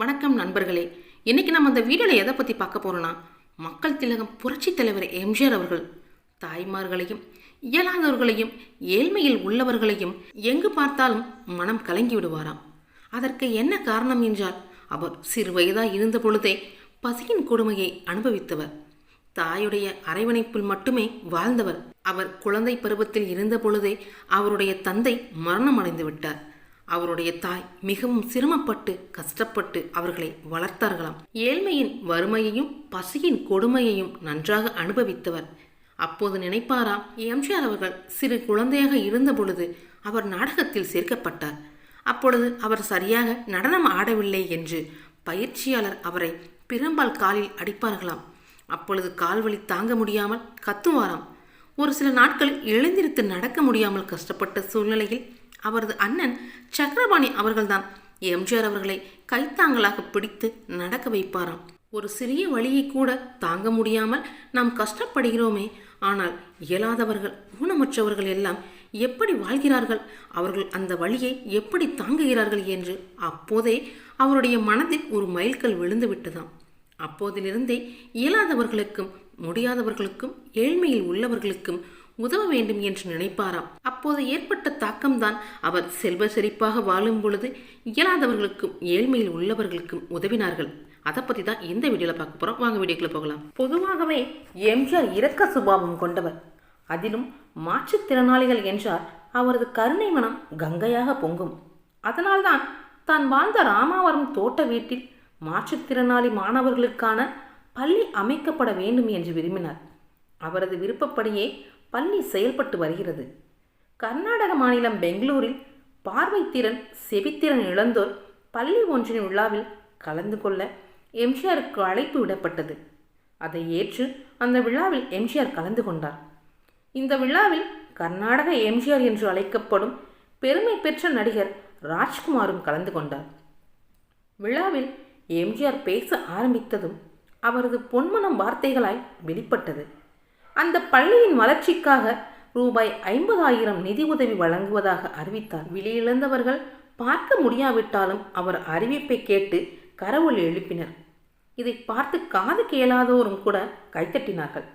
வணக்கம் நண்பர்களே. இன்னைக்கு நம்ம அந்த வீடியோவில் எதை பற்றி பார்க்க போகிறோன்னா மக்கள் திலகம் புரட்சி தலைவர் எம்ஜிஆர் அவர்கள் தாய்மார்களையும் இயலாதவர்களையும் ஏழ்மையில் உள்ளவர்களையும் எங்கு பார்த்தாலும் மனம் கலங்கி விடுவாராம். அதற்கு என்ன காரணம் என்றால் அவர் சிறு வயதாக இருந்த பொழுதே பசியின் கொடுமையை அனுபவித்தவர். தாயுடைய அரவணைப்பில் மட்டுமே வாழ்ந்தவர். அவர் குழந்தை பருவத்தில் இருந்த பொழுதே அவருடைய தந்தை மரணமடைந்து விட்டார். அவருடைய தாய் மிகவும் சிரமப்பட்டு கஷ்டப்பட்டு அவர்களை வளர்த்தார்களாம். ஏழ்மையின் வறுமையையும் பசியின் கொடுமையையும் நன்றாக அனுபவித்தவர். அப்போது நினைப்பாராம் எம்ஜிஆர் அவர்கள் சிறு குழந்தையாக இருந்த பொழுது அவர் நாடகத்தில் சேர்க்கப்பட்டார். அப்பொழுது அவர் சரியாக நடனம் ஆடவில்லை என்று பயிற்சியாளர் அவரை பிரம்பால் காலில் அடிப்பார்களாம். அப்பொழுது கால்வழி தாங்க முடியாமல் கத்துவாராம். ஒரு சில நாட்கள் எழுந்திருத்து நடக்க முடியாமல் கஷ்டப்பட்ட சூழ்நிலையில் அவரது அண்ணன் சக்கரபாணி அவர்கள்தான். எம்ஜிஆர் அவர்களை கைத்தாங்களாக பிடித்து நடக்க வைப்பாராம். ஒரு சிறிய வழியை கூட தாங்க முடியாமல் நாம் கஷ்டப்படுகிறோமே. ஆனால் இயலாதவர்கள் ஊனமற்றவர்கள் எல்லாம் எப்படி வாழ்கிறார்கள்? அவர்கள் அந்த வழியை எப்படி தாங்குகிறார்கள் என்று அப்போதே அவருடைய மனதில் ஒரு மைல்கல் விழுந்து விட்டதாம். அப்போதிலிருந்தே இயலாதவர்களுக்கும் முடியாதவர்களுக்கும் ஏழ்மையில் உள்ளவர்களுக்கும் உதவ வேண்டும் என்று நினைப்பாராம். அப்போது ஏற்பட்ட தாக்கம்தான் அவர் செல்வ செழிப்பாக வாழும் பொழுது இயலாதவர்களுக்கும் ஏழ்மையில் உள்ளவர்களுக்கும் உதவினார்கள். அதை பற்றி தான் இந்த வீடியோவில் பார்க்க போகிறோம் வாங்க வீடியோக்குள்ள போகலாம். பொதுவாகவே எம்ஜிஆர் இரக்க சுபாவம் கொண்டவர். அதிலும் மாற்றுத்திறனாளிகள் என்றால் அவரது கருணை மனம் கங்கையாக பொங்கும். அதனால்தான் தான் வாழ்ந்த ராமாவரம் தோட்ட வீட்டில் மாற்றுத்திறனாளி மாணவர்களுக்கான பள்ளி அமைக்கப்பட வேண்டும் என்று விரும்பினார். அவரது விருப்பப்படியே பள்ளி செயல்பட்டு வருகிறது. கர்நாடக மாநிலம் பெங்களூரில் பார்வைத்திறன் செவித்திறன் இழந்தோர் பள்ளி ஒன்றின் விழாவில் கலந்து கொள்ள எம்ஜிஆருக்கு அழைப்பு விடப்பட்டது. அதை ஏற்று அந்த விழாவில் எம்ஜிஆர் கலந்து கொண்டார். இந்த விழாவில் கர்நாடக எம்ஜிஆர் என்று அழைக்கப்படும் பெருமை பெற்ற நடிகர் ராஜ்குமாரும் கலந்து கொண்டார். விழாவில் எம்ஜிஆர் பேச ஆரம்பித்ததும் அவரது பொன்மனம் வார்த்தைகளாய் வெளிப்பட்டது. அந்த பள்ளியின் வளர்ச்சிக்காக ரூபாய் ஐம்பதாயிரம் நிதி உதவி வழங்குவதாக அறிவித்தார். விலையிழந்தவர்கள் பார்க்க முடியாவிட்டாலும் அவர் அறிவிப்பை கேட்டு கரவொலி எழுப்பினர். இதை பார்த்து காது கேளாதோரும் கூட கைத்தட்டினார்கள்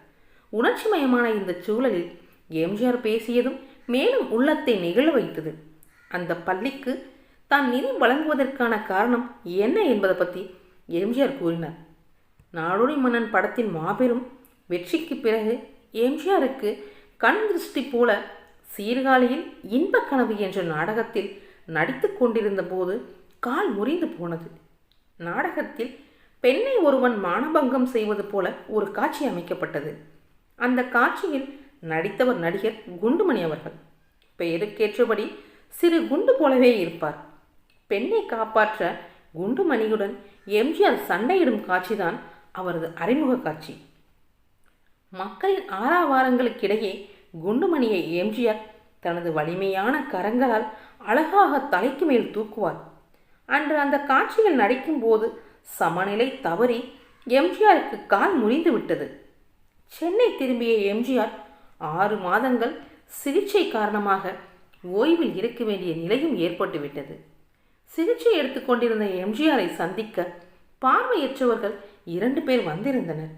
உணர்ச்சிமயமான இந்த சூழலில் எம்ஜிஆர் பேசியதும் மேலும் உள்ளத்தை நெகிழ வைத்தது. அந்த பள்ளிக்கு தான் நிதி வழங்குவதற்கான காரணம் என்ன என்பதை பற்றி எம்ஜிஆர் கூறினார். நாடோடி மன்னன் படத்தின் மாபெரும் வெற்றிக்கு பிறகு எம்ஜிஆருக்கு கண் திருஷ்டி போல சீர்காழியில் இன்பக் கனவு என்ற நாடகத்தில் நடித்து கொண்டிருந்த போது கால் முறிந்து போனது. நாடகத்தில் பெண்ணை ஒருவன் மானபங்கம் செய்வது போல ஒரு காட்சி அமைக்கப்பட்டது. அந்த காட்சியில் நடித்தவர் நடிகர் குண்டுமணி அவர்கள். பெயருக்கேற்றபடி சிறு குண்டு போலவே இருப்பார். பெண்ணை காப்பாற்ற குண்டுமணியுடன் எம்ஜிஆர் சண்டையிடும் காட்சிதான் அவரது அறிமுக காட்சி. மக்களின் ஆறாவாரங்களுக்கிடையே குண்டுமணியை எம்ஜிஆர் தனது வலிமையான கரங்களால் அழகாக தலைக்கு மேல் தூக்குவார். அன்று அந்த காட்சியில் நடிக்கும்போது சமநிலை தவறி எம்ஜிஆருக்கு கால் முறிந்து விட்டது. சென்னை திரும்பிய எம்ஜிஆர் ஆறு மாதங்கள் சிகிச்சை காரணமாக ஓய்வில் இருக்க வேண்டிய நிலையும் ஏற்பட்டுவிட்டது சிகிச்சை எடுத்துக்கொண்டிருந்த எம்ஜிஆரை சந்திக்க பார்வையற்றவர்கள் இரண்டு பேர் வந்திருந்தனர்.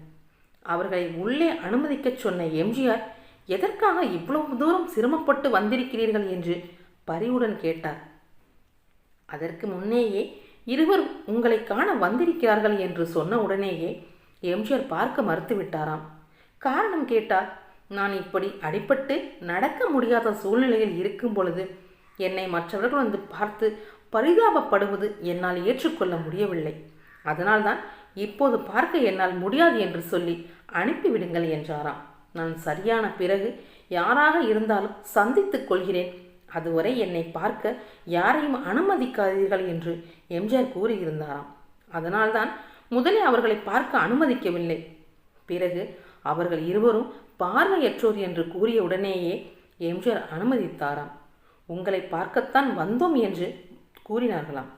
அவர்களை உள்ளே அனுமதிக்கச் சொன்ன எம்ஜிஆர் எதற்காக இவ்வளவு தூரம் சிரமப்பட்டு வந்திருக்கிறீர்கள்? என்று பரிவுடன் கேட்டார். அதற்கு முன்னேயே இருவர் உங்களை காண வந்திருக்கிறார்கள் என்று சொன்ன உடனேயே எம்ஜிஆர் பார்க்க மறுத்துவிட்டாராம் காரணம் கேட்டால் நான் இப்படி அடிபட்டு நடக்க முடியாத சூழ்நிலையில் இருக்கும் பொழுது என்னை மற்றவர்கள் வந்து பார்த்து பரிதாபப்படுவது என்னால் ஏற்றுக்கொள்ள முடியவில்லை. அதனால்தான் இப்போது பார்க்க என்னால் முடியாது என்று சொல்லி அனுப்பிவிடுங்கள் என்றாராம். நான் சரியான பிறகு யாராக இருந்தாலும் சந்தித்துக் கொள்கிறேன். அதுவரை என்னை பார்க்க யாரையும் அனுமதிக்காதீர்கள் என்று எம்ஜிஆர் கூறியிருந்தாராம். அதனால்தான் முதலில் அவர்களை பார்க்க அனுமதிக்கவில்லை. பிறகு அவர்கள் இருவரும் பார்வையற்றோர் என்று கூறிய உடனேயே எம்ஜிஆர் அனுமதித்தாராம். உங்களை பார்க்கத்தான் வந்தோம் என்று கூறினார்களாம்.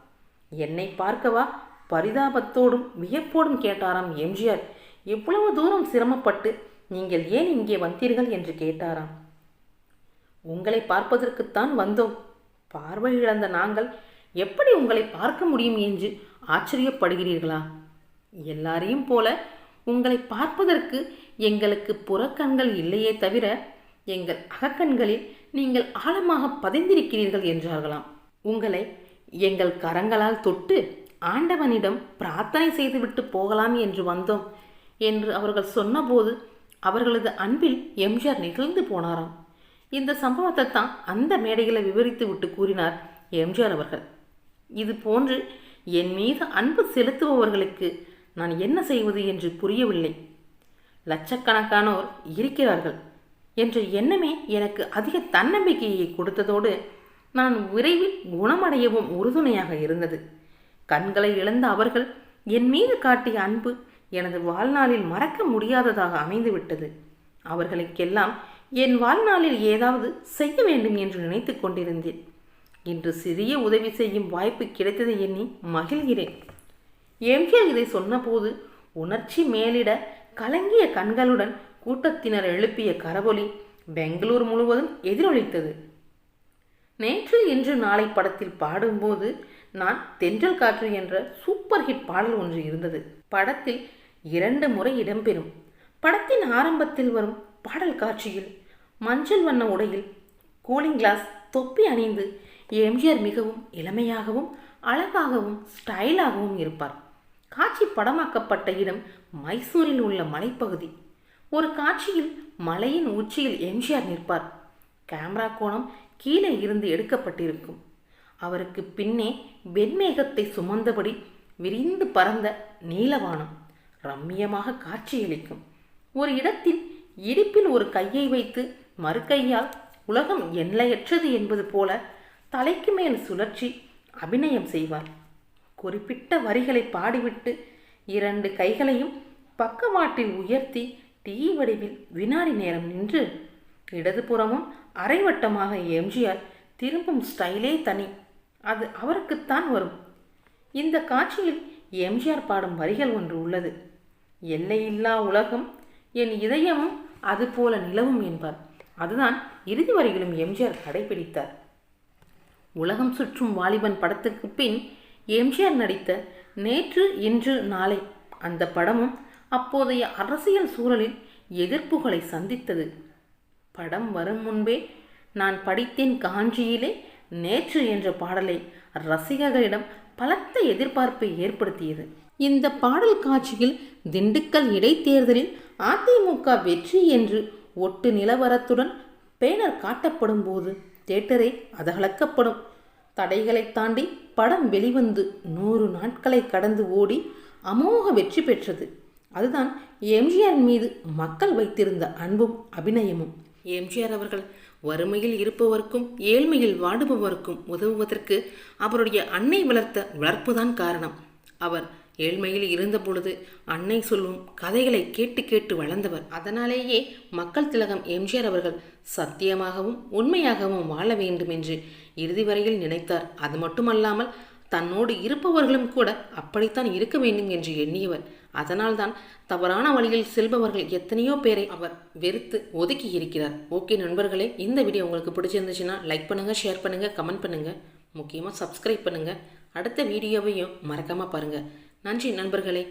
என்னை பார்க்கவா? பரிதாபத்தோடும் வியப்போடும் கேட்டாராம் எம்ஜிஆர். இவ்வளவு தூரம் சிரமப்பட்டு நீங்கள் ஏன் இங்கே வந்தீர்கள் என்று கேட்டாராம். உங்களை பார்ப்பதற்குத்தான் வந்தோம். பார்வை இழந்த நாங்கள் எப்படி உங்களை பார்க்க முடியும் என்று ஆச்சரியப்படுகிறீர்களா? எல்லாரையும் போல உங்களை பார்ப்பதற்கு எங்களுக்கு புறக்கண்கள் இல்லையே தவிர எங்கள் அகக்கண்களில் நீங்கள் ஆழமாக பதிந்திருக்கிறீர்கள் என்றார்களாம். உங்களை எங்கள் கரங்களால் தொட்டு ஆண்டவனிடம் பிரார்த்தனை செய்துவிட்டு போகலாம் என்று வந்தோம் என்று அவர்கள் சொன்னபோது அவர்களது அன்பில் எம்ஜிஆர் நெகிழ்ந்து போனாராம். இந்த சம்பவத்தை தான் அந்த மேடையில் விவரித்து விட்டு கூறினார் எம்ஜிஆர் அவர்கள். இது போன்று என் மீது அன்பு செலுத்துபவர்களுக்கு நான் என்ன செய்வது என்று புரியவில்லை. லட்சக்கணக்கானோர் இருக்கிறார்கள் என்ற எண்ணமே எனக்கு அதிக தன்னம்பிக்கையை கொடுத்ததோடு நான் விரைவில் குணமடையவும் உறுதுணையாக இருந்தது. கண்களை இழந்த அவர்கள் என் மீது காட்டிய அன்பு எனது வாழ்நாளில் மறக்க முடியாததாக அமைந்துவிட்டது. அவர்களுக்கெல்லாம் என் வாழ்நாளில் ஏதாவது செய்ய வேண்டும் என்று நினைத்து கொண்டிருந்தேன். இன்று சிறிய உதவி செய்யும் வாய்ப்பு கிடைத்ததை எண்ணி மகிழ்கிறேன். எம்ஜிஆர் இதை சொன்னபோது உணர்ச்சி மேலிட கலங்கிய கண்களுடன் கூட்டத்தினர் எழுப்பிய கரவொலி பெங்களூர் முழுவதும் எதிரொலித்தது. நேற்று இன்று நாளை படத்தில் பாடும்போது நான் தென்றல் காற்று என்ற சூப்பர் ஹிட் பாடல் ஒன்று இருந்தது. படத்தில் இரண்டு முறை இடம்பெறும். படத்தின் ஆரம்பத்தில் வரும் பாடல் காட்சியில் மஞ்சள் வண்ண உடையில் கூலிங் கிளாஸ் தொப்பி அணிந்து எம்ஜிஆர் மிகவும் இளமையாகவும் அழகாகவும் ஸ்டைலாகவும் இருப்பார். காட்சி படமாக்கப்பட்ட இடம் மைசூரில் உள்ள மலைப்பகுதி. ஒரு காட்சியில் மலையின் உச்சியில் எம்ஜிஆர் நிற்பார். கேமரா கோணம் கீழே இருந்து எடுக்கப்பட்டிருக்கும். அவருக்கு பின்னே வெண்மேகத்தை சுமந்தபடி விரிந்து பறந்த நீலவானம் ரம்மியமாக காட்சியளிக்கும். ஒரு இடத்தில் இடுப்பில் ஒரு கையை வைத்து மறுகையால் உலகம் எல்லையற்றது என்பது போல தலைக்கு மேல் சுழற்சி அபிநயம் செய்வார். குறிப்பிட்ட வரிகளை பாடிவிட்டு இரண்டு கைகளையும் பக்கவாட்டில் உயர்த்தி டீ வடிவில் வினாடி நேரம் நின்று இடதுபுறமும் அரைவட்டமாக எம்ஜிஆர் திரும்பும் ஸ்டைலே தனி அது அவருக்குத்தான் வரும். இந்த காட்சியில் எம்ஜிஆர் பாடும் வரிகள் ஒன்று உள்ளது. எல்லையில்லா உலகம் என் இதயமும் அதுபோல நிலவும் என்பார். அதுதான் இறுதி வரிகளும் எம்ஜிஆர் கடைபிடித்தார் உலகம் சுற்றும் வாலிபன் படத்துக்கு பின் எம்ஜிஆர் நடித்த நேற்று இன்று நாளை அந்த படமும் அப்போதைய அரசியல் சூழலில் எதிர்ப்புகளை சந்தித்தது. படம் வரும் முன்பே நான் படித்தேன் காஞ்சியிலே நேற்று என்ற பாடலை ரசிகர்களிடம் பலத்த எதிர்பார்ப்பை ஏற்படுத்தியது. இந்த பாடல் காட்சியில் திண்டுக்கல் இடைத்தேர்தலில் அதிமுக வெற்றி என்று ஒட்டு நிலவரத்துடன் பேனர் காட்டப்படும் போது தேட்டரை அதகலக்கப்படும். தடைகளை தாண்டி படம் வெளிவந்து நூறு நாட்களை கடந்து ஓடி அமோக வெற்றி பெற்றது. அதுதான் எம்ஜிஆர் மீது மக்கள் வைத்திருந்த அன்பும் அபிநயமும். எம்ஜிஆர் அவர்கள் வறுமையில் இருப்பவருக்கும் ஏழ்மையில் வாடுபவருக்கும் உதவுவதற்கு அவருடைய அன்னை வளர்த்த வளர்ப்புதான் காரணம். அவர் ஏழ்மையில் இருந்த பொழுது அன்னை சொல்லும் கதைகளை கேட்டு கேட்டு வளர்ந்தவர். அதனாலேயே மக்கள் திலகம் எம்ஜிஆர் அவர்கள் சத்தியமாகவும் உண்மையாகவும் வாழ வேண்டும் என்று இறுதி வரையில் நினைத்தார். அது மட்டுமல்லாமல் தன்னோடு இருப்பவர்களும் கூட அப்படித்தான் இருக்க வேண்டும் என்று எண்ணியவர் அதனால்தான் தவறான வழியில் செல்பவர்கள் எத்தனையோ பேரை அவர் வெறுத்து ஒதுக்கி இருக்கிறார். ஓகே நண்பர்களே இந்த வீடியோ உங்களுக்கு பிடிச்சிருந்துச்சுன்னா லைக் பண்ணுங்கள் ஷேர் பண்ணுங்கள் கமெண்ட் பண்ணுங்கள் முக்கியமாக சப்ஸ்கிரைப் பண்ணுங்கள் அடுத்த வீடியோவையும் மறக்காமல் பாருங்கள் நன்றி நண்பர்களே.